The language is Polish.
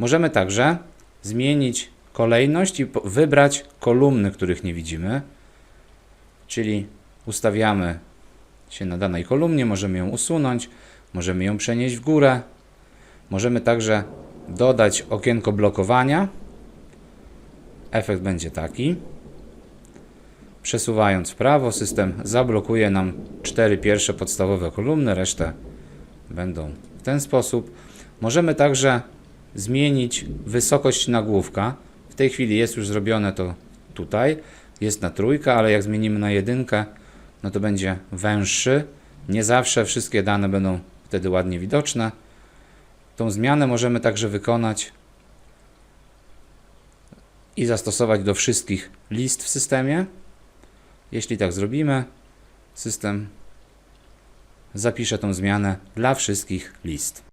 Możemy także zmienić kolejność i wybrać kolumny, których nie widzimy. Czyli ustawiamy się na danej kolumnie, możemy ją usunąć, możemy ją przenieść w górę. Możemy także dodać okienko blokowania. Efekt będzie taki. Przesuwając w prawo, system zablokuje nam cztery pierwsze podstawowe kolumny, resztę będą w ten sposób. Możemy także zmienić wysokość nagłówka. W tej chwili jest już zrobione to tutaj, jest na trójkę, ale jak zmienimy na jedynkę, no to będzie węższy. Nie zawsze wszystkie dane będą wtedy ładnie widoczne. Tą zmianę możemy także wykonać i zastosować do wszystkich list w systemie. Jeśli tak zrobimy, system zapisze tą zmianę dla wszystkich list.